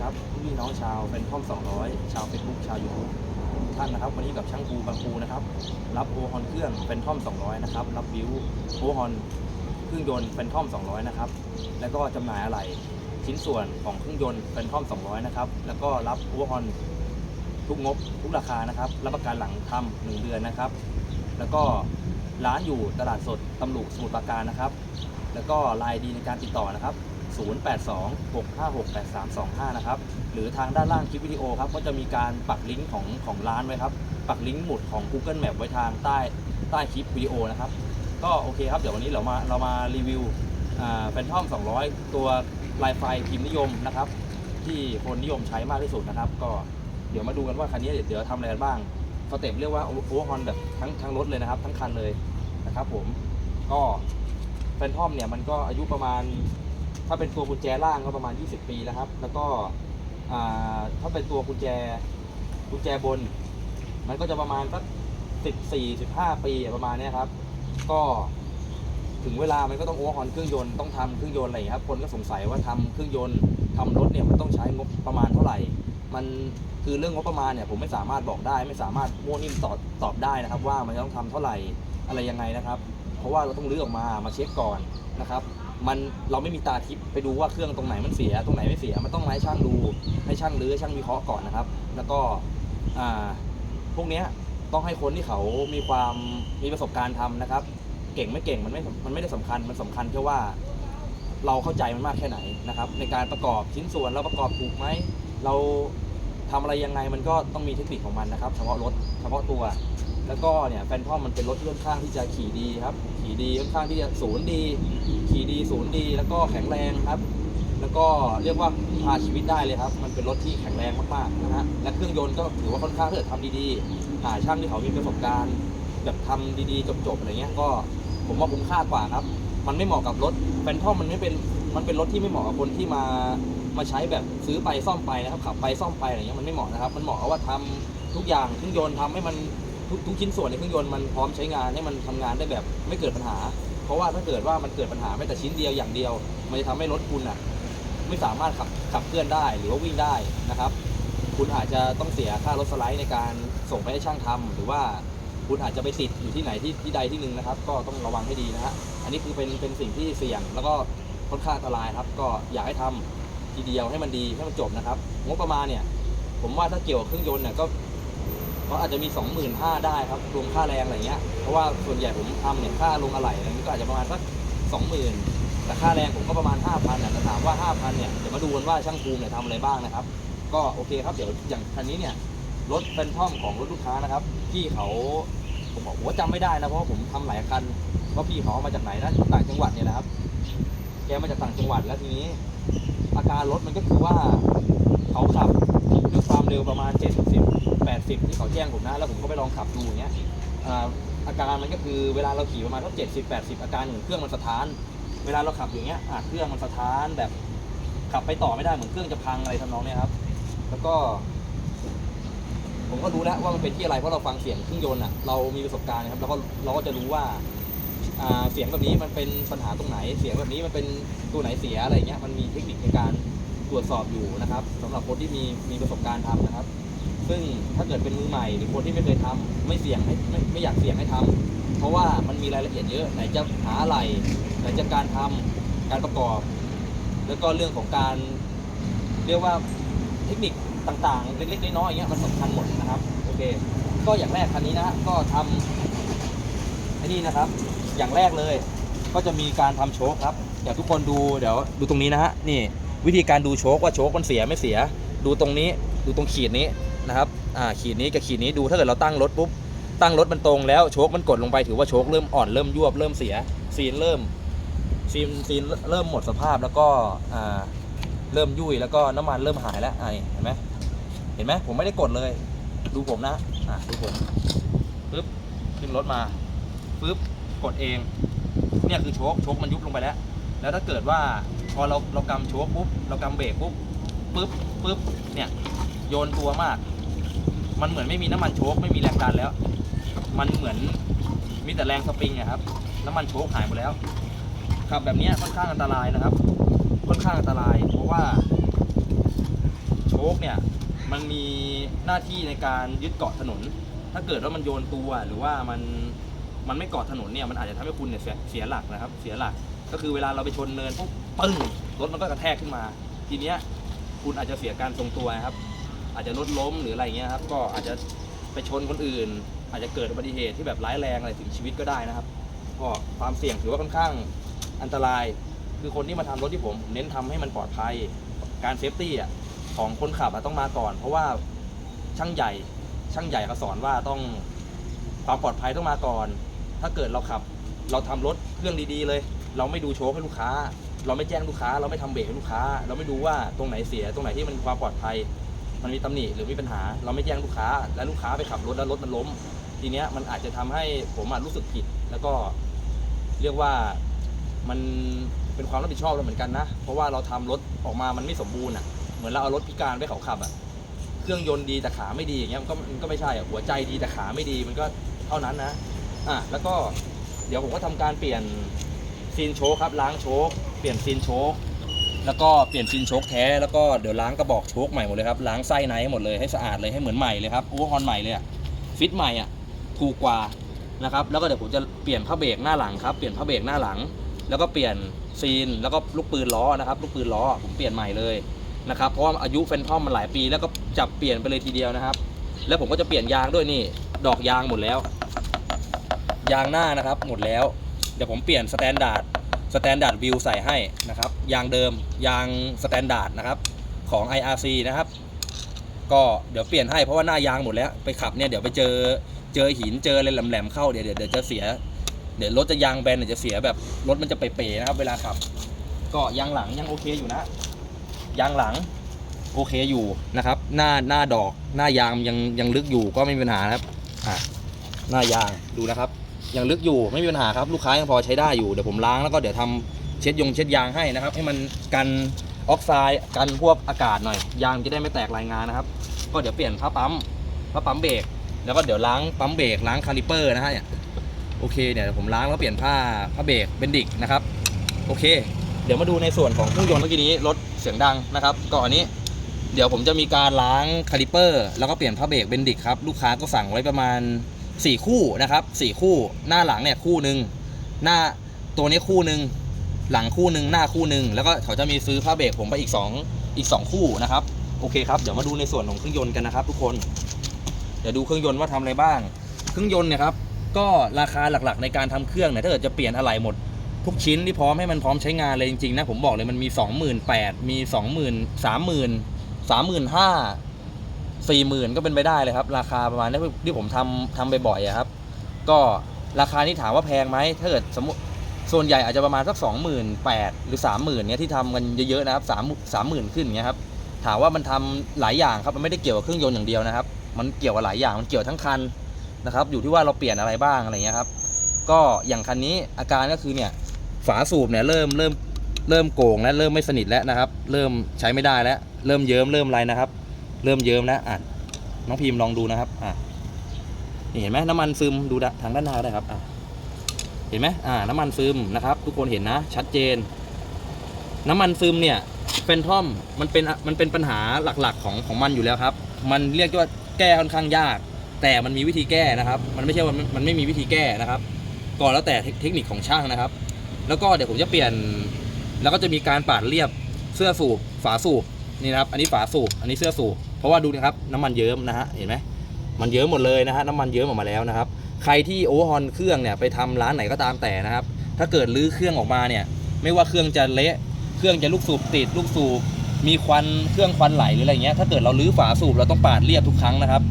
ครับพี่น้องชาวเป็นท่อม200 ชาวเฟซบุ๊กชาวยูทูบทุกท่านนะครับวันนี้กับช่างปูบางปูนะครับรับโอฮอนเครื่องเป็นท่อม200 นะครับรับบิวโอฮอนเครื่องยนต์เป็นท่อม200 นะครับแล้วก็จำหน่ายอะไหล่ชิ้นส่วนของเครื่องยนต์เป็นท่อม200 นะครับแล้วก็รับโอฮอนทุกงบทุกราคานะครับรับประกันหลังทำหนึ่งเดือนนะครับ แล้วก็ร้านอยู่ตลาดสดตำลุสมุทรปราการนะครับ แล้วก็ลน์ดีในการติดต่อนะครับ 0826568325 นะครับ หรือทางด้านล่างคลิปวิดีโอครับ ก็จะมีการปักลิงก์ของของร้านไว้ครับ ปักลิงก์หมุดของ Google Map ไว้ทางใต้ใต้คลิปวิดีโอนะครับ ก็โอเคครับ เดี๋ยววันนี้เรามาเรามารีวิวแฟนทอม200 ตัวลายไฟพิมพ์นิยมนะครับ ที่คนนิยมใช้มากที่สุดนะครับ ก็เดี๋ยวมาดูกันว่าคันนี้เดี๋ยวเดี๋ยวทำอะไรกันบ้างสเต็ปเรียกว่าโอเวอร์ฮอนแบบทั้งทั้งรถเลยนะครับ ทั้งคันเลยนะครับผมก็แฟนทอมเนี่ยมันก็อายุประมาณ ถ้าเป็นตัวกุญแจล่างก็ประมาณ 20 ปีแล้วครับ แล้วก็ถ้าเป็นตัวกุญแจกุญแจบน มันก็จะประมาณสัก14 15ปีประมาณนี้ครับ ก็ถึงเวลามันก็ต้องโอเวอร์ฮอนเครื่องยนต์ต้องทำเครื่องยนต์อะไรอยครับคนก็สงสัยว่าทำเครื่องยนต์ทำรถเนี่ยมันต้องใช้งบประมาณเท่าไหร่ มันคือเรื่องงบประมาณเนี่ยผมไม่สามารถบอกได้ ไม่สามารถมั่วนิ่มตอบตอบได้นะครับ ว่ามันต้องทำเท่าไหร่อะไรยังไงนะครับ เพราะว่าเราต้องรื้อออกมามาเช็คก่อนนะครับ มันเราไม่มีตาทิพย์ไปดูว่าเครื่องตรงไหนมันเสีย ตรงไหนไม่เสีย มันต้องให้ช่างดู ให้ช่างรื้อช่างวิเคราะห์ก่อนนะครับ แล้วก็พวกนี้ต้องให้คนที่เขามีความมีประสบการณ์ทำนะครับ เก่งไม่เก่งมันไม่มันไม่ได้สำคัญมันสำคัญแค่ว่า เราเข้าใจมันมากแค่ไหนนะครับ ในการประกอบชิ้นส่วนเราประกอบถูกไหมเราทำอะไรยังไงมันก็ต้องมีเทคนิคของมันนะครับ เฉพาะรถเฉพาะตัว แล้วก็เนี่ยแฟนทอมมันเป็นรถที่ค่อนข้างที่จะขี่ดีครับ ขี่ดีค่อนข้างที่จะศูนย์ดี ขี่ดีศูนย์ดี แล้วก็แข็งแรงครับ แล้วก็เรียกว่าพาชีวิตได้เลยครับ มันเป็นรถที่แข็งแรงมากๆนะฮะ และเครื่องยนต์ก็ถือว่าค่อนข้างที่จะทำดีๆ หาช่างที่เขามีประสบการณ์แบบทำดีๆจบๆอะไรเงี้ย ก็ผมว่าคุ้มค่ากว่าครับ มันไม่เหมาะกับรถแฟนทอมมันไม่เป็น มันเป็นรถที่ไม่เหมาะกับคนที่มา มาใช้แบบซื้อไปซ่อมไปนะครับ ขับไปซ่อมไปอะไรเงี้ยมันไม่เหมาะนะครับ มันเหมาะกับว่าทำทุกอย่างเครื่องยนต์ทำให้มัน ทุกทุกชิ้นส่วนในเครื่องยนต์มันพร้อมใช้งานให้มันทำงานได้แบบไม่เกิดปัญหา เพราะว่าถ้าเกิดว่ามันเกิดปัญหาแม้แต่ชิ้นเดียวอย่างเดียว มันจะทำให้รถคุณอะไม่สามารถขับขับเคลื่อนได้หรือว่าวิ่งได้นะครับ คุณอาจจะต้องเสียค่ารถสไลด์ในการส่งไปให้ช่างทำหรือว่าคุณอาจจะไปติดอยู่ที่ไหนที่ที่ใดที่หนึ่งนะครับ ก็ต้องระวังให้ดีนะฮะอันนี้คือเป็นเป็นสิ่งที่เสี่ยงแล้วก็ค่อนข้างอันตรายครับ ก็อยากให้ทำทีเดียวให้มันดีให้มันจบนะครับงบประมาณเนี่ย ผมว่าถ้าเกี่ยวกับเครื่องยนต์เนี่ยก็ ก็อาจจะมี 25,000ได้ครับรวมค่าแรงอะไรเงี้ยเพราะว่าส่วนใหญ่ผมทำเนี่ยค่าลงอะไหล่อะไรเงี้ยก็อาจจะประมาณสัก20,000แต่ค่าแรงผมก็ประมาณ 5,000เนี่ยแต่ถามว่า 5,000เนี่ยเดี๋ยวมาดูกันว่าช่างภูมิเนี่ยทำอะไรบ้างนะครับ ก็โอเคครับเดี๋ยวอย่างคันนี้เนี่ยรถเป็นท่อมของรถลูกค้านะครับพี่เขาผมบอกว่าจำไม่ได้นะเพราะผมทำหลายคันว่าพี่เขาเอามาจากไหนนะต่างจังหวัดเนี่ยนะครับ แกมาจากต่างจังหวัดแล้วทีนี้อาการรถมันก็คือว่าเขาขับ ด้วยความเร็วประมาณ 70 80 ที่เขาแจ้งผมนะ แล้วผมก็ไปลองขับดูอย่างเงี้ยอาการมันก็คือเวลาเราขี่ประมาณสัก70 80อาการเหมือนเครื่องมันสะท้าน เวลาเราขับอย่างเงี้ยอะเครื่องมันสะท้านแบบขับไปต่อไม่ได้เหมือนเครื่องจะพังอะไรทำนองเนี้ยครับ แล้วก็ ผมก็รู้แล้วว่ามันเป็นที่อะไรเพราะเราฟังเสียงเครื่องยนต์อะเรามีประสบการณ์นะครับแล้วก็เราก็จะรู้ว่าเสียงแบบนี้มันเป็นปัญหาตรงไหน เสียงแบบนี้มันเป็นตัวไหนเสียอะไรเงี้ยมันมีเทคนิคในการ ตรวจสอบอยู่นะครับสำหรับคนที่มีมีประสบการณ์ทำนะครับ ซึ่งถ้าเกิดเป็นมือใหม่ หรือคนที่ไม่เคยทำไม่เสี่ยงให้ไม่ไม่อยากเสี่ยงให้ทำเพราะว่ามันมีรายละเอียดเยอะไหนจะหาอะไรไหนจะการทำการประกอบ แล้วก็เรื่องของการ เรียกว่าเทคนิคต่างๆเล็กๆน้อยๆอย่างเงี้ยมันสำคัญหมดนะครับโอเค ก็อย่างแรกคันนี้นะฮะก็ทำไอ้นี่นะครับ อย่างแรกเลย ก็จะมีการทำโชคครับเดี๋ยวทุกคนดูเดี๋ยวดูตรงนี้นะฮะนี่ วิธีการดูโชคว่าโชคมันเสียไม่เสีย ดูตรงนี้ดูตรงขีดนี้นะครับอ่าขีดนี้กับขีดนี้ดูถ้าเกิดเราตั้งรถปุ๊บตั้งรถมันตรงแล้วโชคมันกดลงไปถือว่าโชคเริ่มอ่อนเริ่มยวบเริ่มเสียซีนเริ่มซีนซีนเริ่มหมดสภาพแล้วก็อ่าเริ่มยุ่ยแล้วก็น้ำมันเริ่มหายแล้วอ่านี่เห็นไหมเห็นไหมผมไม่ได้กดเลย ดูผมนะอ่าดูผมปึ๊บขึ้นรถมาปึ๊บกดเองเนี่ยคือโชคโชคมันยุบลงไปแล้ว แล้วถ้าเกิดว่า พอเราเรากำโชคปุ๊บเรากำเบรกปุ๊บปึ๊บปึ๊บเนี่ยโยนตัวมาก มันเหมือนไม่มีน้ำมันโชคไม่มีแรงดันแล้ว มันเหมือนมีแต่แรงสปริงอะครับน้ำมันโชคหายหมดแล้วขับแบบนี้ค่อนข้างอันตรายนะครับ ค่อนข้างอันตราย เพราะว่าคเนี่ยมันมีหน้าที่ในการยึดเกาะถนน ถ้าเกิดว่ามันโยนตัวหรือว่ามันมันไม่เกาะถนนเนี่ยมันอาจจะทำให้คุณเนี่ยเสียเสียหลักนะครับ เสียหลัก ก็คือเวลาเราไปชนเนินปุ๊บ ปึ้งรถมันก็กระแทกขึ้นมา ทีเนี้ยคุณอาจจะเสียการทรงตัวนะครับ อาจจะรถล้มหรืออะไรเงี้ยครับ ก็อาจจะไปชนคนอื่น อาจจะเกิดอุบัติเหตุที่แบบร้ายแรงอะไรถึงชีวิตก็ได้นะครับก็ความเสี่ยงถือว่าค่อนข้างอันตราย คือคนที่มาทำรถที่ผมเน้นทำให้มันปลอดภัยการเซฟตี้อะของคนขับต้องมาก่อน เพราะว่าช่างใหญ่ช่างใหญ่เขาสอนว่าต้องความปลอดภัยต้องมาก่อน ถ้าเกิดเราขับ เราทำรถเครื่องดีๆเลย เราไม่ดูโชคให้ลูกค้า เราไม่แจ้งลูกค้า เราไม่ทำเบรกให้ลูกค้า เราไม่ดูว่าตรงไหนเสียตรงไหนที่มันความปลอดภัย มันมีตำหนิหรือมีปัญหา เราไม่แจ้งลูกค้า และลูกค้าไปขับรถแล้วรถมันล้ม ทีเนี้ยมันอาจจะทำให้ผมอะรู้สึกผิด แล้วก็เรียกว่ามันเป็นความรับผิดชอบเราเหมือนกันนะ เพราะว่าเราทำรถออกมามันไม่สมบูรณ์อะ เหมือนเราเอารถพิการไปเขาขับอะ เครื่องยนต์ดีแต่ขาไม่ดีอย่างเงี้ยมันก็มันก็ไม่ใช่อะหัวใจดีแต่ขาไม่ดีมันก็เท่านั้นนะ อะแล้วก็เดี๋ยวผมก็ทำการเปลี่ยนซีนโชคครับล้างโชค เปลี่ยนซีนโชคแล้วก็เปลี่ยนซีนโชคแท้แล้วก็เดี๋ยวล้างกระบอกโชคใหม่หมดเลยครับล้างไส้ในให้หมดเลยให้สะอาดเลยให้เหมือนใหม่เลยครับโอเวอร์ฮอนใหม่เลยอะฟิตใหม่อะถูกกว่านะครับแล้วก็เดี๋ยวผมจะเปลี่ยนผ้าเบรกหน้าหลังครับเปลี่ยนผ้าเบรกหน้าหลัง แล้วก็เปลี่ยนซีนแล้วก็ลูกปืนล้อนะครับลูกปืนล้อผมเปลี่ยนใหม่เลยนะครับเพราะว่าอายุแฟนทอมมันหลายปีแล้วก็จับเปลี่ยนไปเลยทีเดียวนะครับ แล้วผมก็จะเปลี่ยนยางด้วยนี่ดอกยางหมดแล้ว ยางหน้านะครับหมดแล้ว เดี๋ยวผมเปลี่ยนสแตนดาร์ด สแตนดาร์ดวิวใส่ให้นะครับยางเดิมยางสแตนดาร์ดนะครับของ IRC นะครับ ก็เดี๋ยวเปลี่ยนให้เพราะว่าหน้ายางหมดแล้วไปขับเนี่ยเดี๋ยวไปเจอเจอหินเจออะไรแหลมๆเข้าเดี๋ยวเดี๋ยวจะเสีย เดี๋ยวรถจะยางแบนเดี๋ยวจะเสียแบบรถมันจะเป๋ๆนะครับ เวลาขับ ก็ยางหลังยังโอเคอยู่นะยางหลังโอเคอยู่นะครับ หน้าหน้าดอกหน้ายางยังยังลึกอยู่ก็ไม่มีปัญหาครับอะหน้ายางดูนะครับ ยังลึกอยู่ไม่มีปัญหาครับลูกค้ายังพอใช้ได้อยู่เดี๋ยวผมล้างแล้วก็เดี๋ยวทำเช็ดยงเช็ดยางให้นะครับ ให้มันกันออกไซด์กันพวกอากาศหน่อย ยางจะได้ไม่แตกรายงานนะครับ ก็เดี๋ยวเปลี่ยนผ้าปั๊มผ้าปั๊มเบรกแล้วก็เดี๋ยวล้างปั๊มเบรกล้างคาลิเปอร์นะฮะเนี่ยโอเคเนี่ยเดี๋ยวผมล้างแล้วเปลี่ยนผ้าผ้าเบรกเบนดิกนะครับโอเค เดี๋ยวมาดูในส่วนของเครื่องยนต์เมื่อกี้นี้รถเสียงดังนะครับก็อันนี้ เดี๋ยวผมจะมีการล้างคาลิเปอร์ แล้วก็เปลี่ยนผ้าเบรกเบนดิกครับลูกค้าก็สั่งไว้ประมาณ 4คู่นะครับ4คู่หน้าหลังเนี่ยคู่หนึ่งหน้าตัวนี้คู่หนึ่งหลังคู่หนึ่งหน้าคู่หนึ่งแล้วก็เขาจะมีซื้อผ้าเบรกผมไปอีก 2 อีก 2 คู่นะครับโอเคครับเดี๋ยวมาดูในส่วนของเครื่องยนต์กันนะครับ ทุกคนเดี๋ยวดูเครื่องยนต์ว่าทำอะไรบ้าง เครื่องยนต์เนี่ยครับก็ราคาหลักๆในการทำเครื่องเนี่ยถ้าเกิดจะเปลี่ยนอะไหล่หมด ทุกชิ้นที่พร้อมให้มันพร้อมใช้งานเลยจริงๆนะผมบอกเลยมันมี 28,000มี 20,000 30,000 35,000 สี่หมื่นก็เป็นไปได้เลยครับ ราคาประมาณนี้ที่ผมทำทำบ่อยๆอะครับ ก็ราคานี้ถามว่าแพงไหมถ้าเกิดสมมติส่วนใหญ่อาจจะประมาณสักสองหมื่นแปดหรือสามหมื่นเนี้ยที่ทำกันเยอะๆนะครับสามสามหมื่นขึ้นอย่างเงี้ยครับถามว่ามันทำหลายอย่างครับมันไม่ได้เกี่ยวกับเครื่องยนต์อย่างเดียวนะครับ มันเกี่ยวกับหลายอย่างมันเกี่ยวทั้งคันนะครับ อยู่ที่ว่าเราเปลี่ยนอะไรบ้างอะไรเงี้ยครับ ก็อย่างคันนี้อาการก็คือเนี่ยฝาสูบเนี่ยเริ่มเริ่มเริ่มโก่งและเริ่มไม่สนิทแล้วนะครับ เริ่มใช้ไม่ได้แล้ว เริ่มเยิ้มเริ่มอะไรนะครับ เริ่มเยิ้มแล้วอะน้องพิมพ์ลองดูนะครับอะนี่เห็นไหมน้ำมันซึมดูทางด้านหน้าได้ครับอะเห็นไหมอ่า น้ำมันซึมนะครับ ทุกคนเห็นนะ ชัดเจน น้ำมันซึมเนี่ยเฟนทอมมันเป็นมันเป็นปัญหาหลักๆของของมันอยู่แล้วครับ มันเรียกว่าแก้ค่อนข้างยาก แต่มันมีวิธีแก้นะครับ มันไม่ใช่ว่ามันมันไม่มีวิธีแก้นะครับก็แล้วแต่เทคนิคของช่างนะครับ แล้วก็เดี๋ยวผมจะเปลี่ยน แล้วก็จะมีการปาดเรียบเสื้อสูบฝาสูบ นี่นะครับ อันนี้ฝาสูบ อันนี้เสื้อสูบ เพราะว่าดูนะครับน้ำมันเยิ้มนะฮะ เห็นไหม มันเยิ้มหมดเลยนะฮะ น้ำมันเยิ้มออกมาแล้วนะครับ ใครที่โอเวอร์ฮอนเครื่องเนี่ยไปทำร้านไหนก็ตามแต่นะครับ ถ้าเกิดรื้อเครื่องออกมาเนี่ย ไม่ว่าเครื่องจะเละ เครื่องจะลูกสูบติด ลูกสูบ มีควัน เครื่องควันไหลหรืออะไรเงี้ย ถ้าเกิดเราลื้อฝาสูบเราต้องปาดเรียบทุกครั้งนะครับ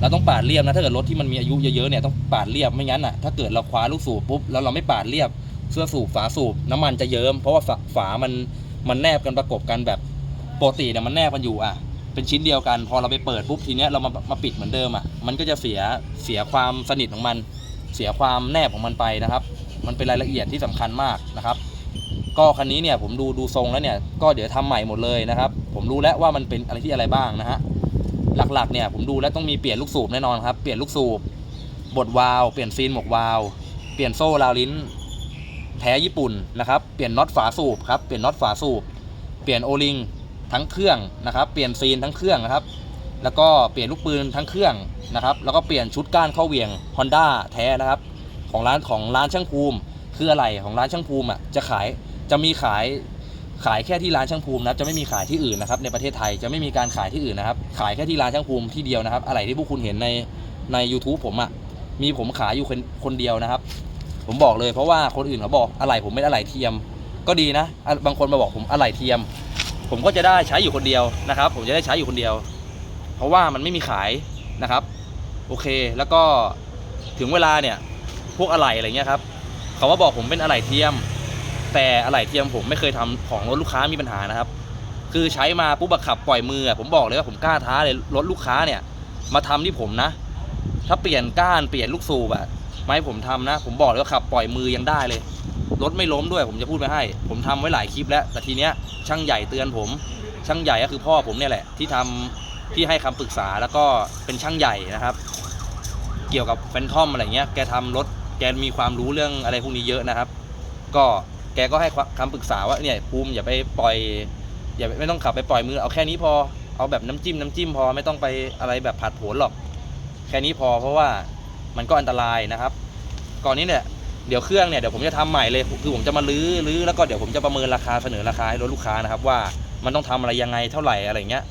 เราต้องปาดเรียบนะ ถ้าเกิดรถที่มันมีอายุเยอะๆเนี่ยต้องปาดเรียบ ไม่งั้นอะ ถ้าเกิดเราคว้าลูกสูบปุ๊บแล้วเราไม่ปาดเรียบ เสื้อสูบฝาสูบน้ำมันจะเยิ้มเพราะว่าฝามันมันแนบกันประกบกันแบบ ปกติเนี่ยมันแนบกันอยู่อะ เป็นชิ้นเดียวกัน พอเราไปเปิดปุ๊บทีเนี้ยเรามามาปิดเหมือนเดิมอะ มันก็จะเสียเสียความสนิทของมัน เสียความแนบของมันไปนะครับ มันเป็นรายละเอียดที่สำคัญมากนะครับ ก็คันนี้เนี่ยผมดูดูทรงแล้วเนี่ยก็เดี๋ยวทำใหม่หมดเลยนะครับ ผมรู้แล้วว่ามันเป็นอะไรที่อะไรบ้างนะฮะหลักๆเนี่ยผมดูแล้วต้องมีเปลี่ยนลูกสูบแน่นอนครับ เปลี่ยนลูกสูบบดวาลเปลี่ยนซีนหมวกวาลเปลี่ยนโซ่ราวลิ้น แท้ญี่ปุ่นนะครับ เปลี่ยนน็อตฝาสูบครับ เปลี่ยนน็อตฝาสูบ เปลี่ยนโอลิง ทั้งเครื่องนะครับ เปลี่ยนซีนทั้งเครื่องนะครับ แล้วก็เปลี่ยนลูกปืนทั้งเครื่องนะครับ แล้วก็เปลี่ยนชุดก้านเข้าเหวียง Honda แท้นะครับ ของร้านของร้านช่างภูมิ คืออะไรของร้านช่างภูมิอะจะขายจะมีขายขายแค่ที่ร้านช่างภูมินะครับจะไม่มีขายที่อื่นนะครับ ในประเทศไทยจะไม่มีการขายที่อื่นนะครับ ขายแค่ที่ร้านช่างภูมิที่เดียวนะครับ อะไรที่พวกคุณเห็นในใน u t u b e ผมอะมีผมขายอยู่คนคนเดียวนะครับ ผมบอกเลยเพราะว่าคนอื่นเขาบอกอะไรผมไม่อะไรเทียม ก็ดีนะ บางคนมาบอกผมอะไรเทียม ผมก็จะได้ใช้อยู่คนเดียวนะครับ ผมจะได้ใช้อยู่คนเดียว เพราะว่ามันไม่มีขายนะครับ โอเคแล้วก็ถึงเวลาเนี่ยพวกอะไหล่อะไรเงี้ยครับเขาว่าบอกผมเป็นอะไหล่เทียม แต่อะไหล่เทียมผมไม่เคยทำของรถลูกค้ามีปัญหานะครับ คือใช้มาปุ๊บขับปล่อยมือผมบอกเลยว่าผมกล้าท้าเลยรถลูกค้าเนี่ย มาทำที่ผมนะ ถ้าเปลี่ยนก้านเปลี่ยนลูกสูบอะไม่ให้ผมทำนะ ผมบอกเลยว่าขับปล่อยมือยังได้เลย รถไม่ล้มด้วย ผมจะพูดไปให้ ผมทำไว้หลายคลิปแล้ว แต่ทีเนี้ยช่างใหญ่เตือนผม ช่างใหญ่ก็คือพ่อผมเนี่ยแหละ ที่ทำที่ให้คำปรึกษาแล้วก็เป็นช่างใหญ่นะครับ เกี่ยวกับแฟนทอมอะไรเงี้ยแกทำรถแกมีความรู้เรื่องอะไรพวกนี้เยอะนะครับ ก็แกก็ให้คำปรึกษาว่าเนี่ยภูมิอย่าไปปล่อย อย่าไไม่ต้องขับไปปล่อยมือเอาแค่นี้พอเอาแบบน้ำจิ้มน้ำจิ้มพอไม่ต้องไปอะไรแบบผัดโผนหรอก แค่นี้พอเพราะว่ามันก็อันตรายนะครับ ก่อนนี้เนี่ย เดี๋ยวเครื่องเนี่ยเดี๋ยวผมจะทำใหม่เลยคือผมจะมาลื้อลื้อแล้วก็เดี๋ยวผมจะประเมินราคาเสนอราคาให้รถลูกค้านะครับว่ามันต้องทำอะไรยังไงเท่าไหร่อะไรเงี้ย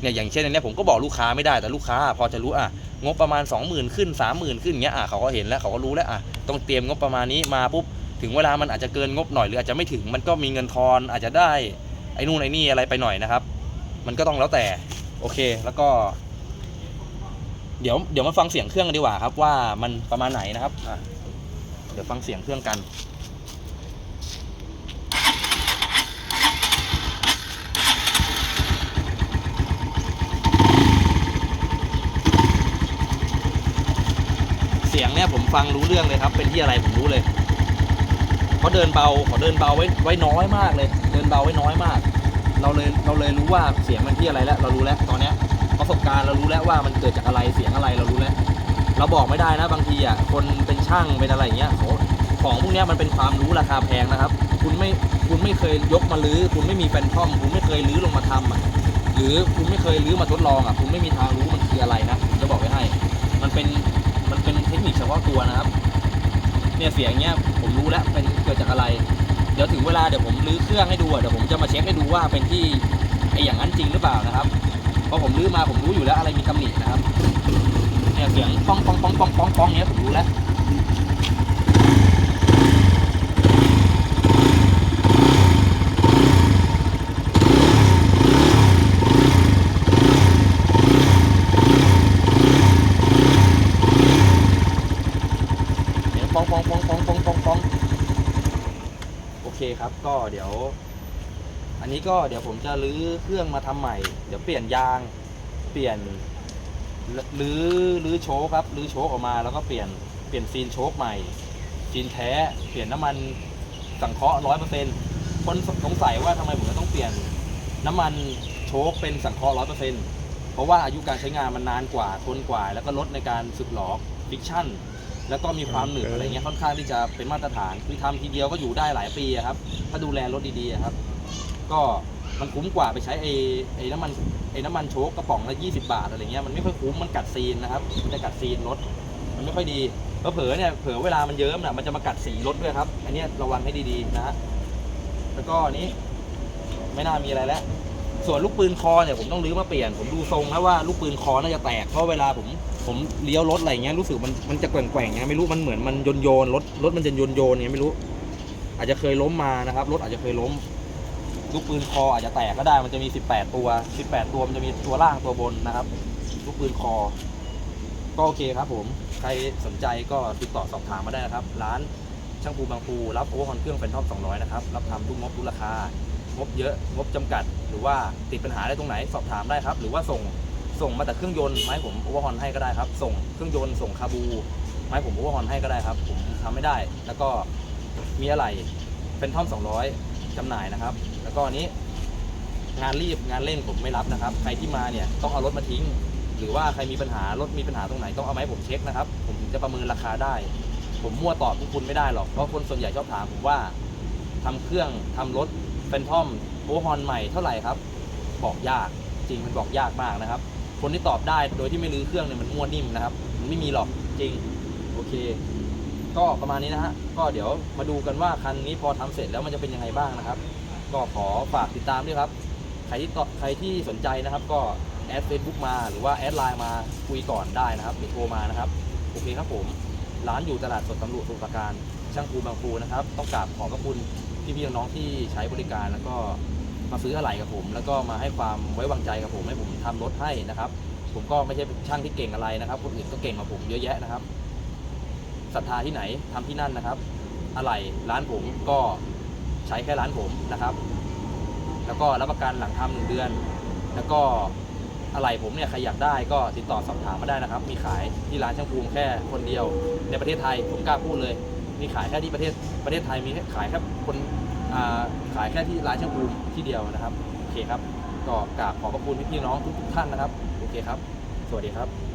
เนี่ยอย่างเช่นอันเนี้ยผมก็บอกลูกค้าไม่ได้แต่ลูกค้า พอจะรู้อะงบประมาณ 20,000 ขึ้น 30,000 ขึ้นเงี้ยอะเขาก็เห็นแล้วเขาก็รู้แล้วอะต้องเตรียมงบประมาณนี้มาปุ๊บถึงเวลามันอาจจะเกินงบหน่อยหรืออาจจะไม่ถึงมันก็มีเงินทอนอาจจะได้ไอ้นู่นไอ้นี่อะไรไปหน่อยนะครับ มันก็ต้องแล้วแต่โอเคแล้วก็ เดี๋ยวเดี๋ยวมาฟังเสียงเครื่องกันดีกว่าครับว่ามันประมาณไหนนะครับอะ ดี๋ยวฟังเสียงเครื่องกันเสียงเนี่ยผมฟังรู้เรื่องเลยครับ เป็นที่อะไรผมรู้เลยเขาเดินเบาเขาเดินเบาไว้ไว้น้อยมากเลย เดินเบาไว้น้อยมาก เราเลยเราเลยรู้ว่าเสียงมันที่อะไรแล้ว เรารู้แล้วตอนเนี้ยประสบการณ์เรารู้แล้วว่ามันเกิดจากอะไรเสียงอะไรเรารู้แล้ว เราบอกไม่ได้นะบางทีอะคนเป็นช่างเป็นอะไรอย่างเงี้ยของพวกนี้มันเป็นความรู้ราคาแพงนะครับ คุณไม่คุณไม่เคยยกมาลื้อคุณไม่มีแฟนทอม คุณไม่เคยลื้อลงมาทำอะหรือคุณไม่เคยลื้อมาทดลองอะคุณไม่มีทางรู้มันคืออะไรนะจะบอกไว้ให้ มันเป็นมันเป็นเทคนิคเฉพาะตัวนะครับเนี่ยเสียงเนี้ยผมรู้แล้วเป็นเกิดจากอะไร เดี๋ยวถึงเวลาเดี๋ยวผมลื้อเครื่องให้ดูอะเดี๋ยวผมจะมาเช็คให้ดูว่าเป็นที่ไออย่างนั้นจริงหรือเปล่านะครับเพราะผมลื้อมาผมรู้อยู่แล้วอะไรมีตำหนินะครับ เนี่ยเสียงป้องป้องป้องป้องป้องป้องเนี้ยผมรู้แล้วเสียงป้องป้องป้องป้องป้องป้องป้องโอเคครับ ก็เดี๋ยว อันนี้ก็เดี๋ยวผมจะรื้อเครื่องมาทำใหม่ เดี๋ยวเปลี่ยนยาง เปลี่ยน หรือหรือโชคครับหรือโชคออกมาแล้วก็เปลี่ยนเปลี่ยนซีนโชคใหม่ซีนแท้เปลี่ยนน้ำมันสังเคราะห์ร้อยเปอร์เซ็นต์คนสงสัยว่าทำไมผมจะต้องเปลี่ยนน้ำมันโชคเป็นสังเคราะห์ร้อยเปอร์เซ็นต์เพราะว่าอายุการใช้งานมันนานกว่าทนกว่า แล้วก็ลดในการสึกหลอฟิกชั่น แล้วก็มีความหนึบอะไรเงี้ยค่อนข้างที่จะเป็นมาตรฐานคือทำทีเดียวก็อยู่ได้หลายปีครับ ถ้าดูแลรถดีๆครับ ก็ มันคุ้มกว่าไปใช้ไอ้ไอ้น้ำมันไอ้น้ำมันโชกกระป๋องละ20 บาทอะไรเงี้ยมันไม่ค่อยคุ้มมันกัดซีนนะครับมันจะกัดซีนรถมันไม่ค่อยดีเผลอเนี่ยเผลอเวลามันเยิ้มน่ะมันจะมากัดสีรถด้วยครับ อันเนี้ยระวังให้ดีๆนะฮะแล้วก็นี้ไม่น่ามีอะไรแล้ว ส่วนลูกปืนคอเนี่ยผมต้องรื้อมาเปลี่ยน ผมดูทรงแล้วว่าลูกปืนคอน่าจะแตกเพราะเวลาผมผมเลี้ยวรถอะไรเงี้ยรู้สึกมันมันจะแกว่งๆไงไม่รู้มันเหมือนมันโยนโยนรถรถมันจะโยนโยนๆไงไม่รู้ อาจจะเคยล้มมานะครับรถอาจจะเคยล้ม ลูกปืนคออาจจะแตกก็ได้มันจะมี 18 ตัว 18 ตัวมันจะมีตัวล่างตัวบนนะครับ ลูกปืนคอ ก็โอเคครับผม ใครสนใจก็ติดต่อสอบถามมาได้นะครับ ร้านช่างปูบางปูรับโอเวอร์ฮอนเครื่องเป็นท็อป200 นะครับ รับทำทุกงบทุกราคา งบเยอะ งบจำกัด หรือว่าติดปัญหาได้ตรงไหนสอบถามได้ครับ หรือว่าส่งส่งมาแต่เครื่องยนต์ไม้ผมโอเวอร์ฮอนให้ก็ได้ครับ ส่งเครื่องยนต์ส่งคาบู ไม้ผมโอเวอร์ฮอนให้ก็ได้ครับ ผมทำไม่ได้ แล้วก็มีอะไรเป็นท่อม200จำหน่ายนะครับ ก็อันนี้ งานรีบงานเร่งผมไม่รับนะครับ ใครที่มาเนี่ยต้องเอารถมาทิ้ง หรือว่าใครมีปัญหารถมีปัญหาตรงไหนต้องเอามาให้ผมเช็คนะครับ ผมถึงจะประเมินราคาได้ ผมมั่วตอบพวกคุณไม่ได้หรอกเพราะคนส่วนใหญ่ชอบถามผมว่าทำเครื่องทำรถเป็นท่อมโอฮอนใหม่เท่าไหร่ครับ บอกยากจริงมันบอกยากมากนะครับ คนที่ตอบได้โดยที่ไม่รื้อเครื่องเนี่ยมันมั่วนิ่มนะครับ มันไม่มีหรอกจริงโอเค ก็ประมาณนี้นะฮะก็เดี๋ยวมาดูกันว่าคันนี้พอทำเสร็จแล้วมันจะเป็นยังไงบ้างนะครับ ก็ขอฝากติดตามด้วยครับ ใครที่ใครที่สนใจนะครับ ก็แอดเฟซบุ๊กมาหรือว่าแอดไลน์มาคุยก่อนได้นะครับหรือโทรมานะครับโอเคครับผมร้านอยู่ตลาดสดตำรวจสมุทรปราการช่างภูบางปูนะครับ ต้องกราบขอบพระคุณพี่ๆน้องๆที่ใช้บริการแล้วก็มาซื้ออะไหล่กับผม แล้วก็มาให้ความไว้วางใจกับผมให้ผมทำรถให้นะครับ ผมก็ไม่ใช่ช่างที่เก่งอะไรนะครับคนอื่นก็เก่งกว่าผมเยอะแยะนะครับศรัทธาที่ไหนทำที่นั่นนะครับ อะไหล่ร้านผมก็ ใช้แค่ร้านผมนะครับ แล้วก็รับประกันหลังทำหนึ่งเดือน แล้วก็อะไหล่ผมเนี่ยใครอยากได้ก็ติดต่อสอบถามมาได้นะครับ มีขายที่ร้านช่างภูมิแค่คนเดียว ในประเทศไทยผมกล้าพูดเลย มีขายแค่ที่ประเทศประเทศไทยมีแค่ขายแค่คนาขายแค่ที่ร้านช่างภูมิที่เดียวนะครับโอเคครับก็กราบขอบพระคุณพี่น้องทุกท่านนะครับโอเคครับ สวัสดีครับ